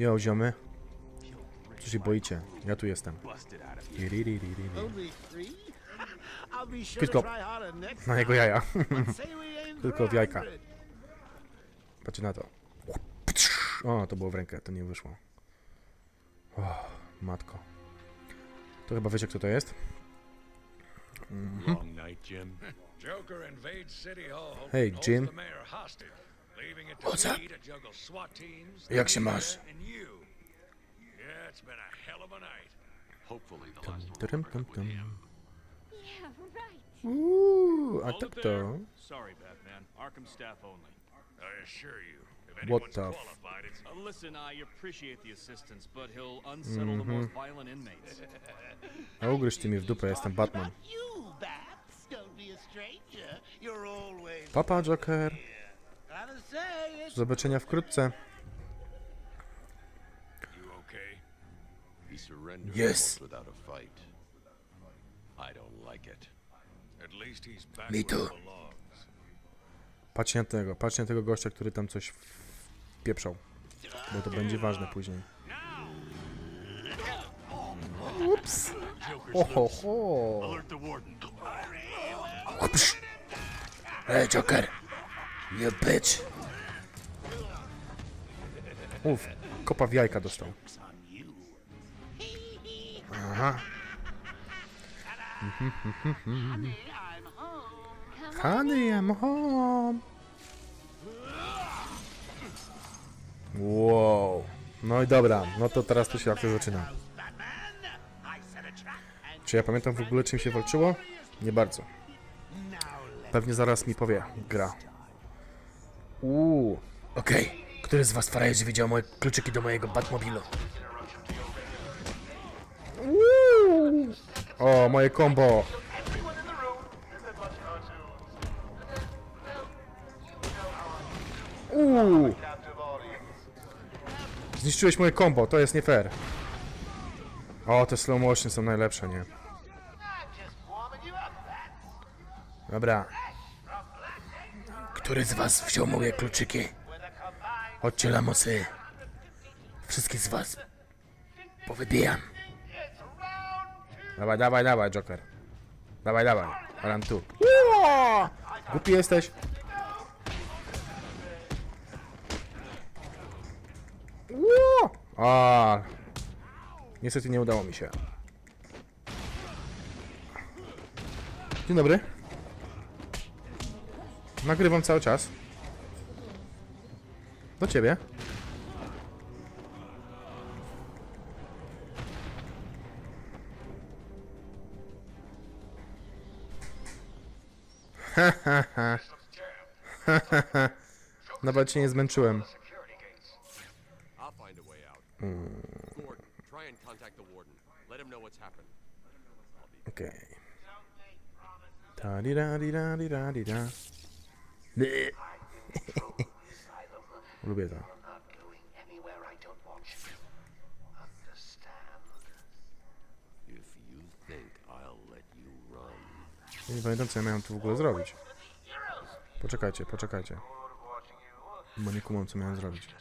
Jo, ziomy. Co się boicie? Ja tu jestem. Tylko na jego jaja. Tylko w jajka. 100. Patrzcie na to. O, to było w rękę, to nie wyszło. O, matko. To chyba wiecie, kto to jest? Long night, Jim. Oca? Jak się masz? Tam, tam, tam, tam. Uuu, a tak to. What the f... Uh, listen, I appreciate the assistance, but he'll unsettle the mm-hmm. most violent inmates. A ugryź ty mnie w dupę, jestem Batman. Papa Joker. Do zobaczenia wkrótce. Yes. Me too. Patrzcie na tego, patrzcie na tego gościa, który tam coś pieprzał. Bo to będzie ważne później. Ups. Oho. ho. Ups. Hey, Joker. You bitch. Uf, kopa w jajka dostał. Aha. Honey, I'm home. Wow. No i dobra, no to teraz to się akcja zaczyna. Czy ja pamiętam w ogóle czym się walczyło? Nie bardzo. Pewnie zaraz mi powie gra. Uuu. Okej. Który z was frajerzy widział moje kluczyki do mojego Batmobilu? O, moje combo. Uuu. Zniszczyłeś moje combo, to jest nie fair. O, te slow motion są najlepsze, nie? Dobra. Który z was wziął moje kluczyki? Chodźcie, lamusy. Wszystkich z was powybijam. Dawaj, dawaj, dawaj, Joker. Dawaj, dawaj. Alan tu. Głupi jesteś. A. Niestety nie udało mi się. Dzień dobry. Nagrywam cały czas. Do ciebie. Ha ha ha. Nie zmęczyłem. Hmm. Okej. Okay. Lubię to. nie pamiętam co ja miałem tu w ogóle zrobić. Poczekajcie, poczekajcie. Bo nie kumam co miałem zrobić.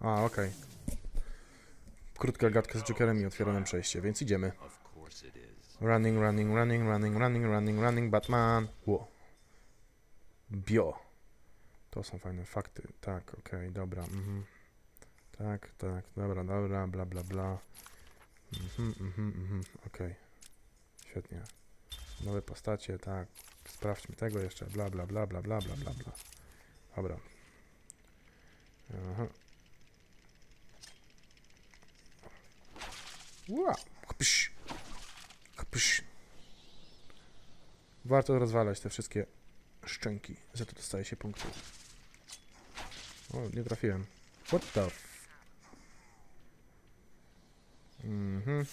A, okej. Krótka gadka z Jokerem i otwiera nam przejście, więc idziemy. running, running, running, running, running, running, Batman. Ło. Bio. To są fajne fakty. Tak, okej, dobra. Mhm. Tak, tak, dobra, dobra, bla, bla, bla. Mhm, mhm, mhm, okej. Świetnie. Nowe postacie, tak. Sprawdźmy tego jeszcze, bla, bla, bla, bla, bla, bla, bla, bla. Dobra. Aha. Ła! Kpś. Kpś. Warto rozwalać te wszystkie szczęki, za to dostaje się punkty. O, nie trafiłem. What the f... Mhm.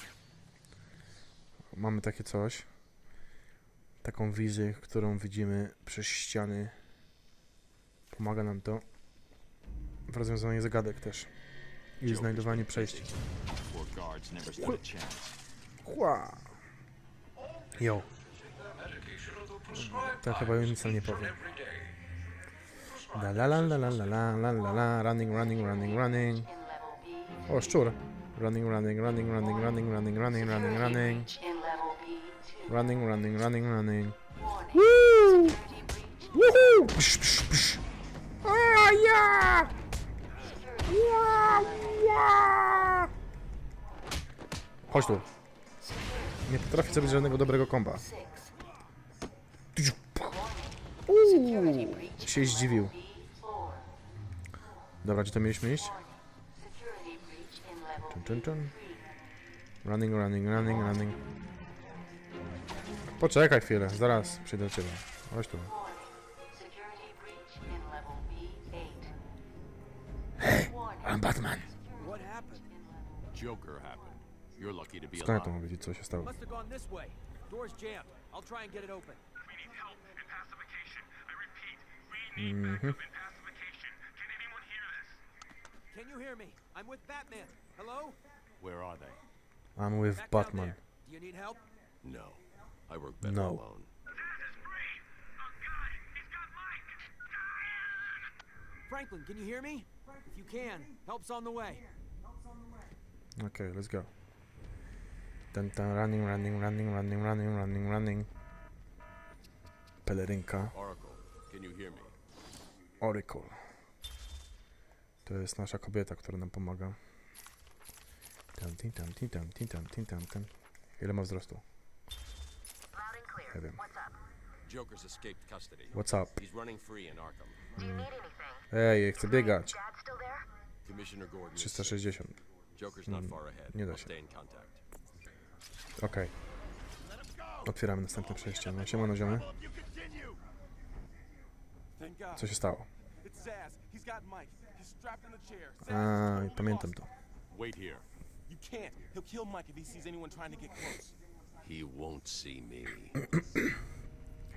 Mamy takie coś. Taką wizję, którą widzimy przez ściany. Pomaga nam to w rozwiązaniu zagadek też. I znajdowaniu przejść. Chła! Jo. To chyba nic nam nie powiem. La la la la la la la la la la running running running running. O, szczur. Running running running running running running running running running. Breach in level B2. Running running running running. Breach. Woohoo! Psz, psz, psz. A ja! Ła, ła! Chodź tu. Nie potrafię zrobić żadnego dobrego komba. Six. Się zdziwił. B4. Dobra, gdzie to mieliśmy iść? Czun, czun, czun. Running, running, running, running. Poczekaj chwilę, zaraz przyjdę do ciebie. Chodź tu. Warning. Security breach in level B8. Hey, Warning. I'm Batman. What happened? Joker happened. You're lucky to be to alive. co się stało? Must have gone this way. Door's jammed. I'll try and get it open. We need help and pacification. I repeat, we need backup and pacification. Can anyone hear this? Can you hear me? I'm with Batman. Hello? Where are they? I'm with Back Batman. Do you need help? No. I work better No. alone. Zaz is free. Oh God, he's got Mike. Diane! Franklin, can you hear me? If you can, help's on the way. Okay, let's go. Ten, ten, running, running, running, running, running, running, running. Pelerynka. Oracle, can you hear me? Oracle. To jest nasza kobieta, która nam pomaga. Tam, tin, tam, tin, tam, tam, tam, tam. Ile ma wzrostu? Nie wiem. Joker's escaped custody. What's up? He's running free in Arkham. Ej, chcę biegać. Commissioner Gordon is sick. 360. Joker's not far ahead. nie da się. Okej. Otwieramy następne przejście. No, siemano ziomy. Co się stało? It's Zaz. He's got Mike. He's strapped in the chair. Zaz, A, pamiętam to. Wait here. You can't. He'll kill Mike if he sees anyone trying to get close. He won't see me.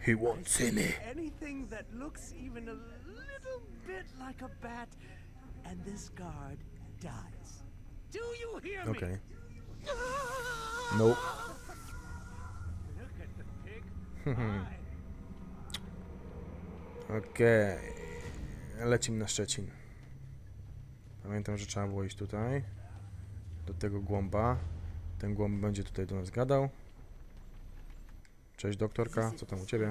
He won't see me. Anything that looks even a little bit like a bat, and this guard dies. Do you hear me? Okej. Nope. Look at the pig. Okej. Lecimy na Szczecin. Pamiętam, że trzeba było iść tutaj. Do tego głąba. Ten głąb będzie tutaj do nas gadał. Cześć doktorka, co tam u ciebie?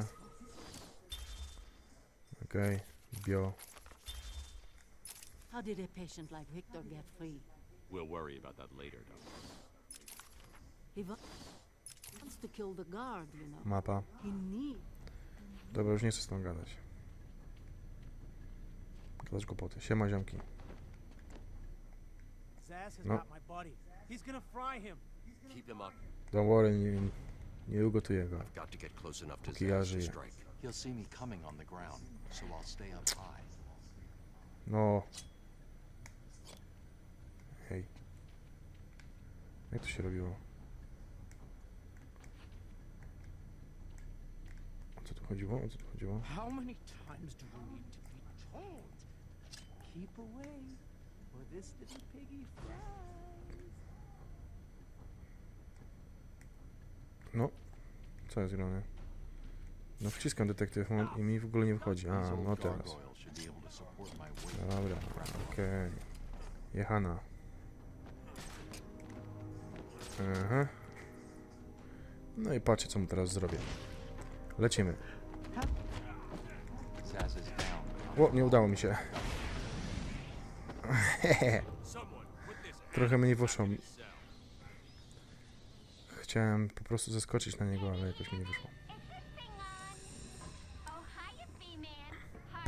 Okej, bio. How did a patient like Victor get free? We'll worry about that later, Doctor. He wa- wants to kill the guard, you know. Mapa. He needs Dobra, już nie chcę z tą gadać. Gadać głupoty. Siema ziomki. No. Don't worry, nie, nie ugotuję go. Póki ja żyję. No. Hej. Jak to się robiło? O co tu chodziło? O co tu chodziło? How many times do you need to be told? Keep away, or this little piggy flies. No. Co jest grane? No wciskam detektyw i mi w ogóle nie wchodzi. A, no teraz. weight. Dobra, okej. Jechana. Aha. No i patrzcie co mu teraz zrobię. Lecimy. O, nie udało mi się. Trochę mnie wyszło. Chciałem po prostu zaskoczyć na niego, ale jakoś mi nie wyszło.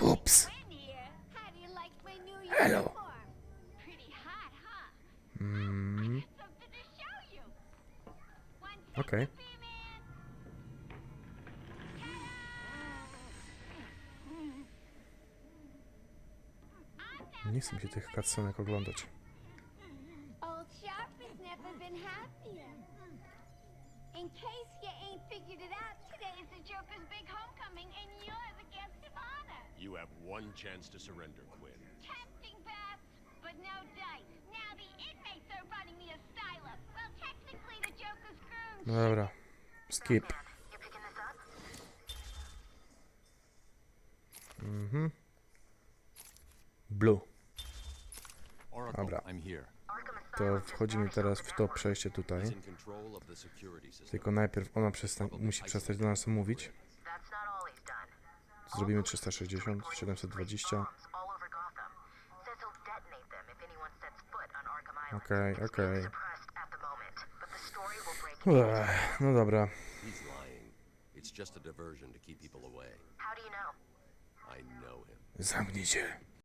Ups! Hello! Mm. Okej. Okay. Nie chcę mi się tych cutscenek oglądać. In case you ain't figured it out, today is the Joker's big homecoming, and you're the guest of honor. You have one chance to surrender, Quinn. Tempting, Bats, but no dice. Now the inmates are running the asylum. Well, technically, the Joker's groomed. No dobra. Skip. Mhm. Blue. Dobra. To wchodzimy teraz w to przejście tutaj. Tylko najpierw ona przesta musi przestać do nas mówić. Zrobimy 360, 720. Okej, okej. Ech, No dobra. Zamknij się.